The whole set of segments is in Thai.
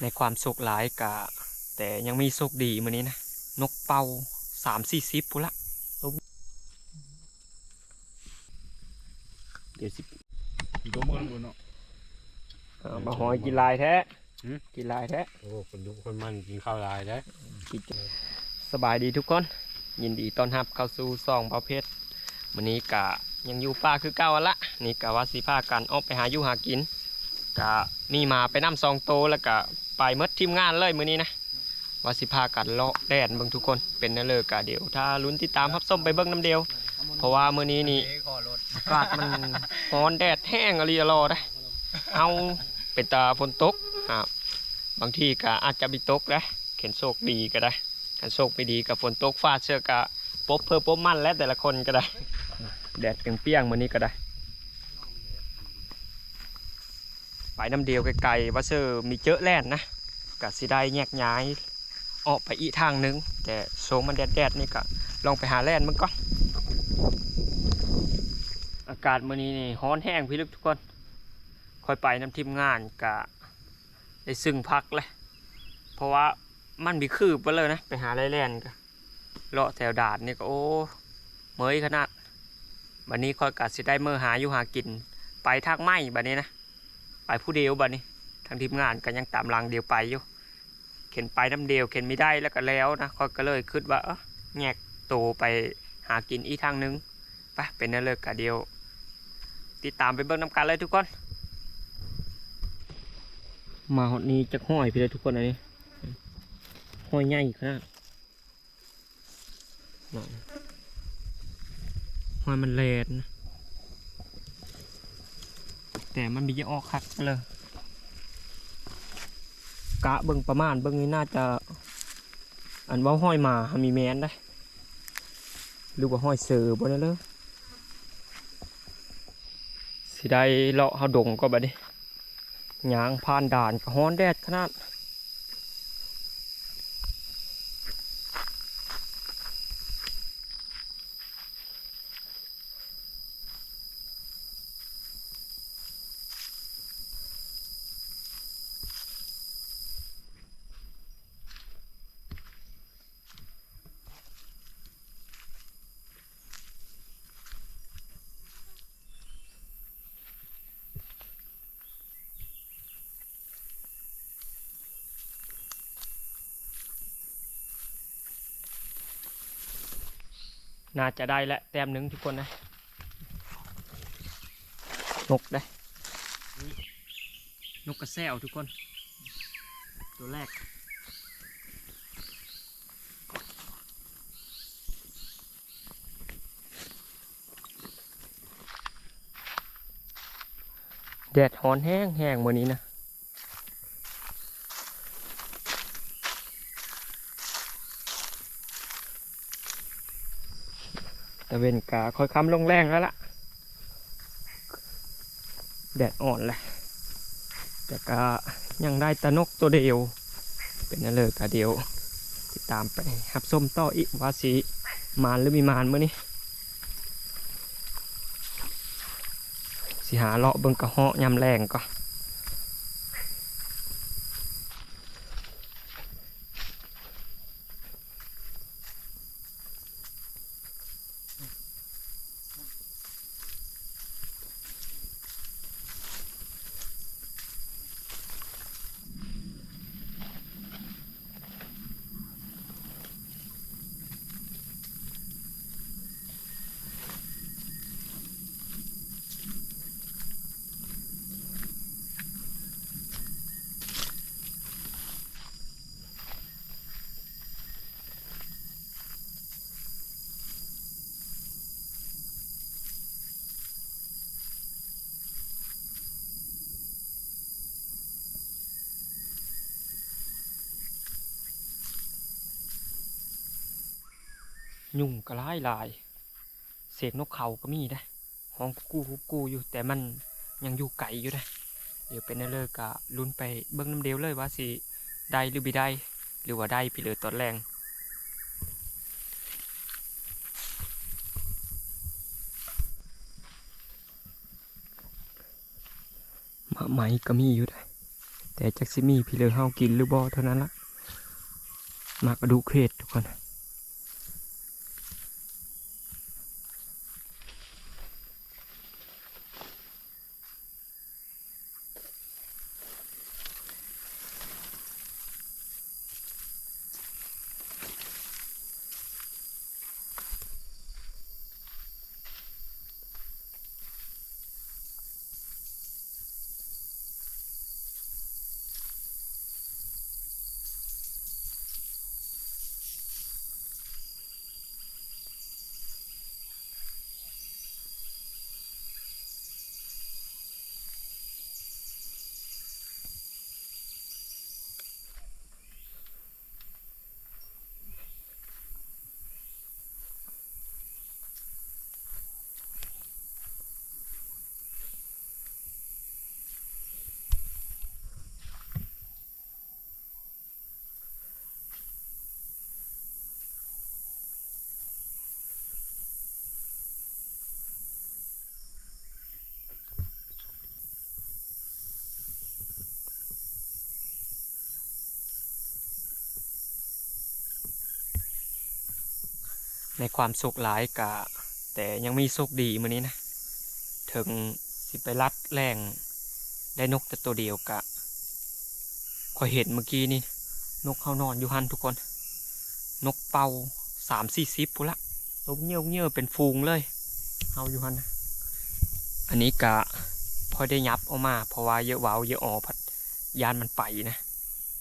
ในความโชคหลายกะแต่ยังมีโชคดีมื้อนี้นะ นกเป่าสามสี่สิบพุนละเดี๋ยวสิตัวมันบนเนาะเอามาหอยกินลายแท้หืมกินลายแท้โอ้คนดูคนมันกินข้าวลายได้คิดสบายดีทุกคน ยินดีต้อนรับเข้าสู่ซองประเภทมื้อนี้กะยังอยู่ป่าคือเก่าหั่นละนี่กะว่าสิพากันออกไปหาอยู่หากินกะมีมาไปนํซองโตแล้วกะ ไปหมดทีมงานเลยมื้อนี้นะว่าสิพากันเลาะแดนเบิ่งทุกคนเป็นนั่นเลยกะเดี๋ยว ถ้าลุ้นติดตามรับส้มไปเบิ่งน้ำเดียว เพราะว่ามื้อนี้นี่อากาศมันร้อนแดดแห้งอะไรรอได้เอาเป็นตาฝนตกอ่าบางทีก็อาจจะมีตกนะเข็นโชคดีก็ได้กันโชคไม่ดีกับฝนตกฟ้าเชือกกะปบเพิ่มปบมันแล้วแต่ละคนก็ได้ แดดเปรี้ยงๆมื้อนี้ก็ได้ ไปน้ำเดียวไกลๆว่าเซอร์มีเจอะแล่นนะกะสิได้แยกย้ายออกไปอีกทางนึง แต่โซมมันแดดๆนี่ก็ลองไปหาแล่นมันก่อนอากาศมื้อนี้นี่ร้อนแห้งพี่ลึกทุกคนค่อยไปน้ำทีมงานกะได้ซึ่งพักเลยเพราะว่ามันมีคืบไปเลยนะ ไปหาแล่นก็เลาะแถวดาดนี่ก็โอ้เมยขนาดบัดนี้ค่อยกะสิได้เมื่อหาอยู่หากิน ไปทางไม้บัดนี้นะ ไปผู้เดียวบัดนี้ทางทีมงานก็ยังตามรังเดียวไปอยู่เข็นไปน้ำเดียวเข็นไม่ได้แล้วก็แล้วนะค่อยก็เลยคิดว่าเออแยกโตวไปหากินอีกทางหนึงไปเป็นนั่นเลยกะเดียว ติดตามไปเบิ่งน้ำกันเลยทุกคน มาหอดนี้จะห้อยไปเลยทุกคนอันนี้ห้อยใหญ่ขนาดนั่นห้อยมันแลนนะ แต่มันมีจะออกคักเลยกะเบิ่งประมาณเบิ่งนี้น่าจะ อันว่าห้อยมามีแมนได้หรือว่าห้อยเสือบนนั้นเลยสิได้เลาะเฮาดงก็แบบนี้ยางผ่านด่านก็ฮ้อนแดดขนาด น่าจะได้และแต้มหนึ่งทุกคนนะนกได้ นกกระแซวทุกคน ตัวแรก แดดฮอนแห้งแห้งวันนี้นะ เวนกาคอยค้ำลงแรงแล้วล่ะ แดดอ่อนแหละ แต่ก็ยังได้ตะนกตัวเดียว เป็นนั่นเลยกะเดียว ติดตามไปหับส้มต่ออีกว่าสีมานหรือมีมานเมื่อนี้สิหาเลาะเบิ่งกระเหาะยำแรงก็ ยุ่งก็ร้ายหลาย เสกนกเขาก็มีได้ห้องกูกูกูอยู่แต่มันยังอยู่ไกลอยู่ได้เดี๋ยวเป็นนเลยกะลุ้นไปเบิ้งน้ำเดียวเลยว่าสิได้หรือไม่ได้หรือว่าได้ไปเลยตอนแรงมาไหมก็มีอยู่ได้แต่จักซิมีพี่เลือเฮากินหรือบ่เท่านั้นละมากระดูกเขตทุกคน ในความสุขหลายกะแต่ยังมีสุขดีมื้อนี้นะ ถึงสิไปรัดแรงได้นกแต่ตัวเดียวกะคอยเห็นเมื่อกี้นี่ นกเขานอนอยู่หันทุกคน นกเป่าสามสี่สิบพุละตกเงี้ยวเงี้ยวเป็นฟูงเลยเอาอยู่หันนะอันนี้กะพอได้ยับออกมา เพราะว่าเยอะว้าเยอะออพัดยานมันไปนะ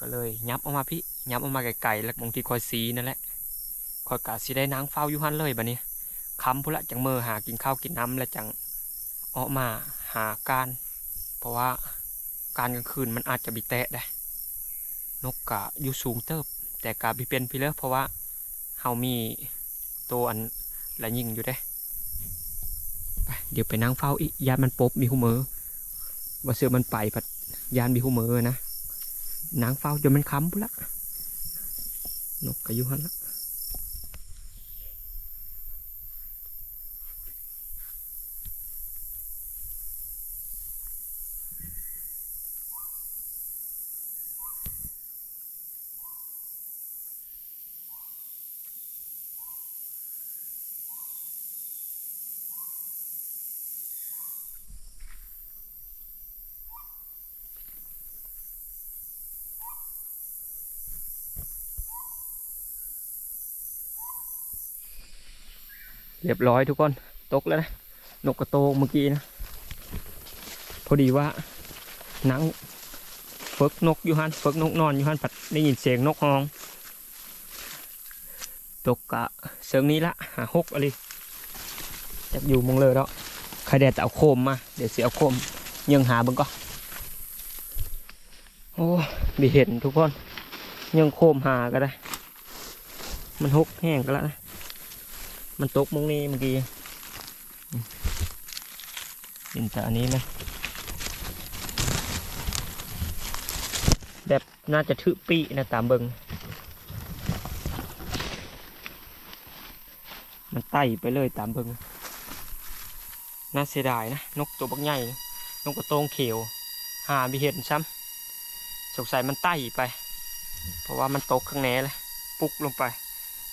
ก็เลยยับออกมาพี่ยับออกมาไกลๆแล้วบางทีคอยซีนั่นแหละ คอยกะสิได้นางเฝ้าอยู่หันเลยบัดนี้คำพุละจังเมอหากินข้าวกินน้ำแล้วจังออกมาหาการ เพราะว่าการกลางคืนมันอาจจะบิแตะได้ นกกะอยู่สูงเติบ แต่กะบิเป็นพี่เลิกเพราะว่าเฮามีตัวอันละยิงอยู่ได้ไปเดี๋ยวไปนั่งเฝ้าอีกยานมันปบมีหูเมอว่าเสือมันไปผัดยานมีหูเมอนะนางเฝ้าจนมันค้ำพุละนกกะอยู่หันละ เรียบร้อยทุกคน ตกแล้วนะ นกกระโตเมื่อกี้นะ พอดีว่านังเฟิกนกอยู่ฮันเฟิกนกนอนอยู่ฮันผัดได้ยินเสียงนกฮอง ตกกะเสียงนี้ละหาหกอะไรจะอยู่มงเลยแล้วใครแดดจะเอาโคมมา เดี๋ยวเสียเอาโคมยังหาบิ่งก็โอ้บีเห็นทุกคนยังโคมหาก็ได้ มันหกแห้งก็แล้วนะ มันตกมุงนี้เมื่อกี้อืมเห็นแต่อันนี้ไหมแบบน่าจะทึปีนะตามเบิงมันไต่ไปเลยตามเบิงน่าเสียดายนะ นกตัวบักใหญ่ นกกระโตงเขียว หาไม่เห็นซ้ำสงสัยมันไต่ไป เพราะว่ามันตกข้างแหนเลย ปุกลงไป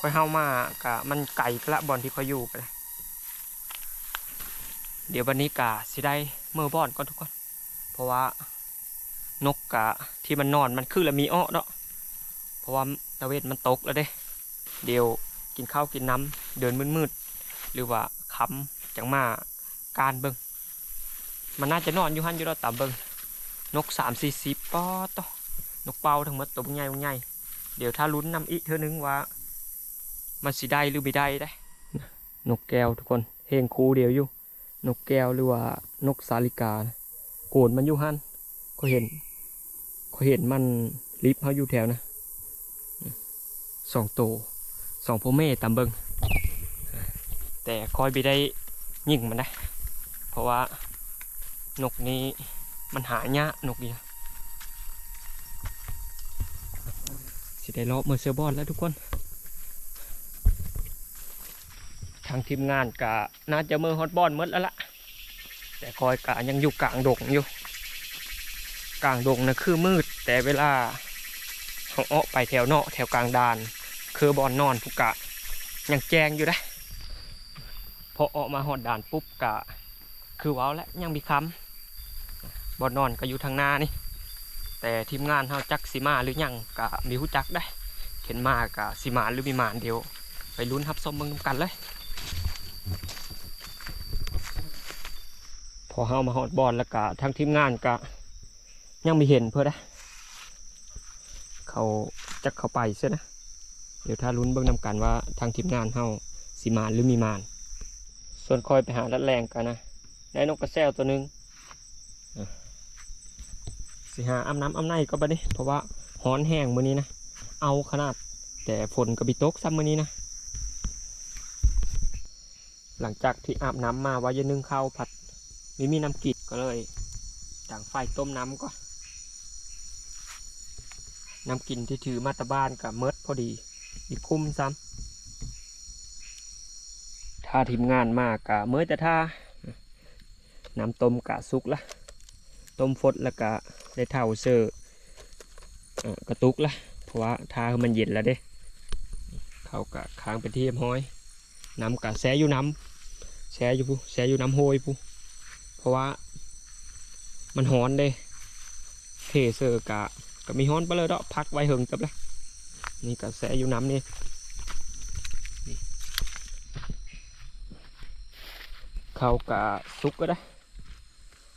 ค่อยเข้ามากะมันไก่ละบอลที่เขาอยู่ไปเลยเดี๋ยววันนี้กะสิได้เมื่อบอนก่อนทุกคน เพราะว่านกกะที่มันนอนมันคือละมีอ้อเนาะเพราะว่าตะเวนมันตกแล้วเด้ เดี๋ยวกินข้าวกินน้ำเดินมืดๆหรือว่าค้ำจังมาการเบิงมันน่าจะนอนอยู่หันอยู่แล้วตามเบิงนกสามสี่สิบปอต่อนกเป่าทั้งหมดตัวใหญ่ใหญ่เดี๋ยวถ้าลุ้นนำอีกเท่านึงว่า มันสิได้หรือไม่ได้ได้นกแก้วทุกคนเพลงครูเดียวอยู่ นกแก้วหรือว่านกสาลิกา โกนมันอยู่หันก็เห็นก็เห็นมันลิฟเขาอยู่แถวนะสองโตสองพ่อแม่ตามเบิงแต่คอยไปได้ยิงมันนะ เพราะว่านกนี้มันหายากนกนี้สิได้รอบเมื่อเซอร์บอลแล้วทุกคน ทางทีมงานกะน่าจะมือฮอตบอลมดแล้วล่ะแต่คอยกะยังอยู่กลางดงอยู่ กลางดงนะคือมืด แต่เวลาเขาออกไปแถวเนาะแถวกลางดาน คือบอนนอนพุกกะ ยังแจงอยู่ได้พอออกมาหอดด่านปุ๊บกะ คือว้าวแล้วยังมีคำบอนนอนก็อยู่ทางหน้านี่ แต่ทีมงานเฮาจักสิมาหรือยังกะมีหูจักได้เข็นมากะสิมาหรือมีมานเดียว ไปลุ้นทับส้มมึงกันเลย อเฮามาหอดบอลแล้วกะทางทีมงานกะยังไม่เห็นเพื่อนะเขาจะเข้าไปเสียนะเดี๋ยวถ้าลุ้นเบิ่งนำกันว่าทางทีมงานเฮาสิมานหรือมีมาน ส่วนคอยไปหาลัดแรงกันนะได้นกกระแซวตัวหนึงสิหาอ้ำน้ำอ้ำในก็บ่ได้เพราะว่าฮ้อนแห้งมื้อนี้นะเอาขนาดแต่ฝนก็บิตกซ้ำมื้อนี้นะหลังจากที่อาบน้ำมาว่าจะนึ่งข้าวผัด ม่มีน้ำกิดก็เลยต่างไฟต้มน้ำก่อนน้ำกินที่ถือมาตาบ้านกับเมิดพอดี อีกคุ้มซ้ำถ้าทีมงานมากกะเมื่อแต่ถ้าน้ำต้มกะสุกละต้มฟดแล้วกะได้เท่าเซอร์เอ่อกระตุกละเพราะว่าทามันเย็นแล้วเด้เขากะค้างไปที่เรียบร้อย น้ำกะแซ่อยู่น้ำแซ่อยู่ผู้แซ่อยู่น้ำโหยผู้ เพราะว่า มันฮ้อนเด้เทเซอร์กะก็มีฮ้อนไปเลยดอกพักไว้เหิงจับเลยนี่กะแซ่อยู่น้ำนี่เขากะซุกก็ได้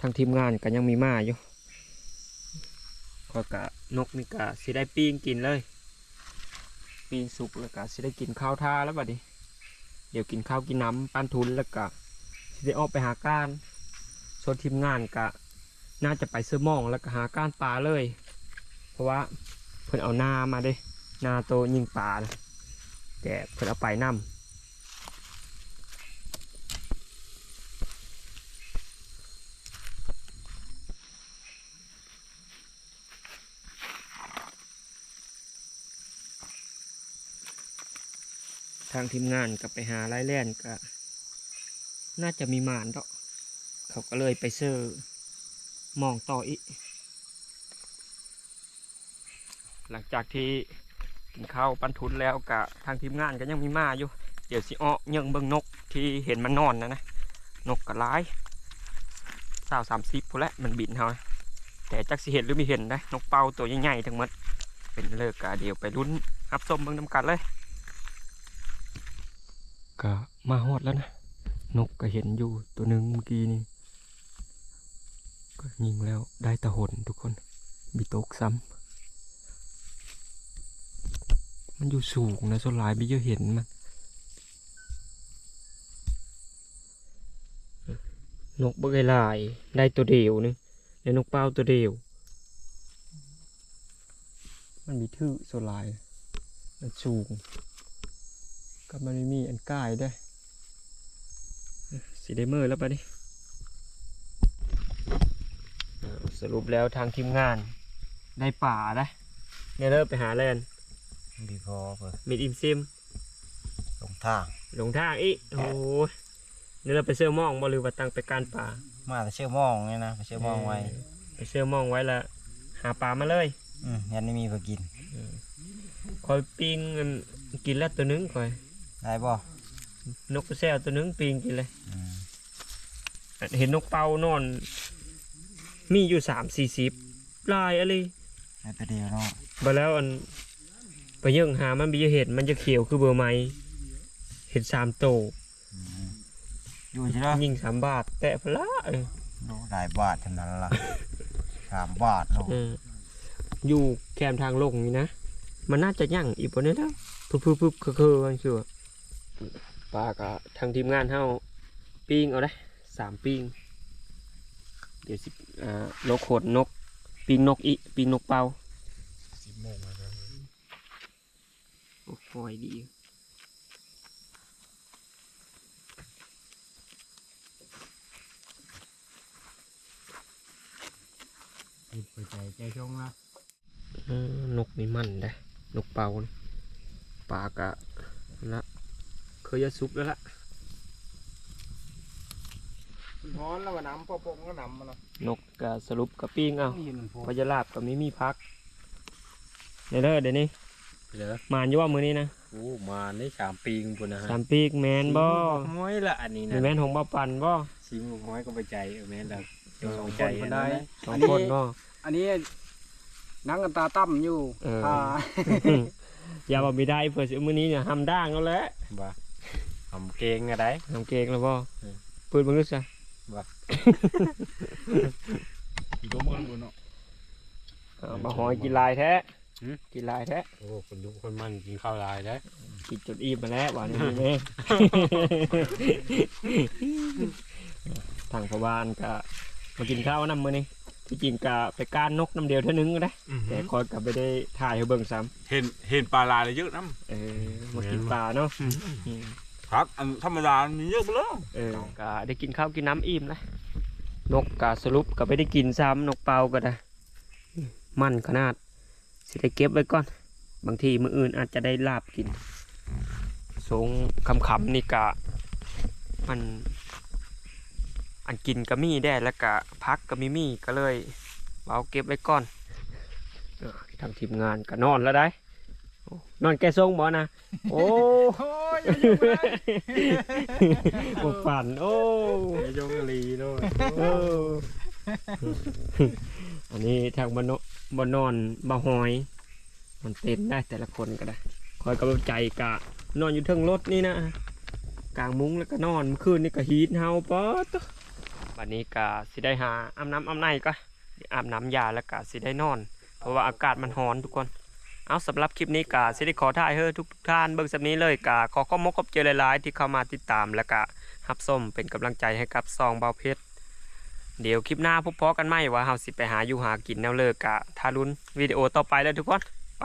ทางทีมงานก็ยังมีมาอยู่ก็กะนกนี่กะสิได้ปิ้งกินเลยปีงสุกแล้วก็สิได้กินข้าวท่าแล้วบัดนี้ เดี๋ยวกินข้าวกินน้ำปั้นทุนแล้วก็สิได้ออกไปหากาน ส่วนทีมงานก็น่าจะไปซื้อมองแล้วก็หาก้านปลาเลย เพราะว่าเพิ่นเอานามาเด้นาโตยิงปลานะแต่เพิ่นเอาไปนํทางทีมงานก็ไปหาไล่แล่นก็ น่าจะมีหมานดอก เขาก็เลยไปเซอร์มองต่ออีก หลังจากที่กินข้าวปันทุนแล้วกะทางทีมงานก็ยังมีมาอยู่ เดี๋ยวสิอ้อยิงเบิ่งนกที่เห็นมันนอนนะนะ นกกระร้ายสาวสามสิบพูแหละมันบินเฮาแต่จักสิเห็นหรือไม่เห็นนะนกเป่าตัวใหญ่ๆทั้งหมดเป็นเลิกกะเดี๋ยวไปลุ้นรับชมเบิ่งนำกันเลยก็มาฮอดแล้วนะ นกก็เห็นอยู่ตัวหนึ่งเมื่อกี้นี่ ยิงแล้วได้ตะหนทุกคนบีตกซ้ำมันอยู่สูงนะส่วนหลายไม่เยอะเห็นมันนกเบกลายได้ตัวเดียวนึงได้นกเป้าตัวเดียว มันมีทื่อส่วนหลายมันสูงก็มันไม่มีอันกล้ได้สีได้มือแล้วปะนี่เออส รุปแล้วทางทีมงานได้ป่าได้เนี่ยเริ่มไปหาแลนดีพอเปิดมิดอิมซิมลงทางหลงทางอีกโอ้ยนี่เราไปเสื้อหมองบ่หรือว่าตั้งไปการป่า มาแต่เชื่อมองเนี่ยนะไปเชื่อมองไว้ ไปเสื้อหมองไว้ละหาปลามาเลยอืมยันไม่มีพอกินคอยปิงอันกินแล้วตัวหนึงคอยได้บ่นกกระแซวตัวหนึงปิงกินเลยอืมเห็นนกเป่านอน มีอยู่สามสี่สิบลายอะไรได้ไปเดียวเนาะไปแล้วอันไปเยิ่งหามันมีเห็ดมันจะเขียวคือเบอร์ไม้เห็ดสามโตอืมอยู่ใช่ไหมยิงสามบาท แต่พละเออดูหลายบาทเท่านั้นล่ะ สามบาทเนาะเอออยู่แคมทางลงนี่นะมันน่าจะยั่งอีกบนนี้แล้วพึบพึบพึบคือคือมันคือปลากะทางทีมงานเฮาปิ้งเอาได้สามปิ้ง เดี๋ยวสิอ่านกโขดนกปิ้งนกอีปิ้งนกเป่าสิบโมงแล้วโอ้ฟอยดีปิดไปใจใจช่องละเออนกนี่มันได้นกเป่านี่ปลากะละเคยจะซุกแล้วละ ร้อนแล้วก็น้ำพอปงก็น้ำมันเนาะนกกะสรุปกะปิ้งเอานี่มันพอพยาลาบก็ไม่มีพักอเดี๋ยวเด้อเดี๋ยวนี้เหลือมานอยู่ว่ามื้อนี้นะโอ้มาได้สามปีพุ่นนะฮะสามปีกแมนบ่ห้อยละอันนี้มีนะแมนของบ่ปันบ่สีมุกห้อยก็ไปใจเออแม่นแล้วเออสองใจคนได้สองอันนี้คนบ่อันนี้นั่งกันตาตั้มอยู่เอออ่าอย่าว่าไม่ได้เพื่อสิมื้อนี้เนี่ยห้ามด่างเอาแหละบ่ทำเกงอะได้ห้ามเกงแล้วบ่เออเปิดเบิ่งดูซะ ตัวมันบุญเนาะ เอามาหอยกินลายแท้หืม กินลายแท้โอ้คนยุคนมันกินข้าวลายได้กินจนอิ่มมาแล้วหวานนี่แม่ ทางพ่อบ้านก็มากินข้าวนำมื้อนี้ที่จริงก็ไปก้านนกน้ำเดียวเท่านึงก็ได้ แต่คอยก็ไม่ได้ถ่ายให้เบิ่งซ้เห็นเห็นปลาลายเยอะน้ำ เออมากินปลาเนาะอืมำ ครับอันธรรมดามีเยอะไปแล้วเออก็ได้กินข้าวกินน้ำอิ่มแล้วนกก็สรุปก็ไม่ได้กินซ้ำนกเปล่าก็ได้มันขนาดสิได้เก็บไว้ก่อน บางทีมื้ออื่นอาจจะได้ลาบกินสงคำขำๆนี่กะมัน อันกินก็มีได้แล้วก็พักก็มีมีก็เลยเอาเก็บไว้ก่อนเออทางทีมงานก็นอนแล้วได้โอ้ นอนแกทรงบ่นะโอ้โอ้ยโอ้ฝัน โอ้ไอ้โยงกะลีด้วยเอออันนี้ทางบานบานอนบาหอย มันเต้นได้แต่ละคนก็ได้คอยกำลังใจกะ นอนอยู่เทิงรถนี่นะกลางมุ้งแล้วก็นอนเมื่อคืนนี่ก็ฮีทเฮาป๊อดวันนี้กะสิได้หาอาบน้ำอาบในก็อาบน้ำยาแล้วกะสิได้นอน เพราะว่าอากาศมันร้อนทุกคน เอาสำหรับคลิปนี้กาสิได้ขอถ่ายเฮ้อทุกท่านเบิ่งสำนี้เลยกาขอข้อมกขอบเจอหลาย ๆ ที่เข้ามาติดตามแล้วกะฮับส้มเป็นกำลังใจให้กับซองเบาเพชรเดี๋ยวคลิปหน้าพบพอกันไหมว่าเฮาสิไปหาอยู่หากินแนวเลิกกะทารุนวิดีโอต่อไปเลยทุกคนไป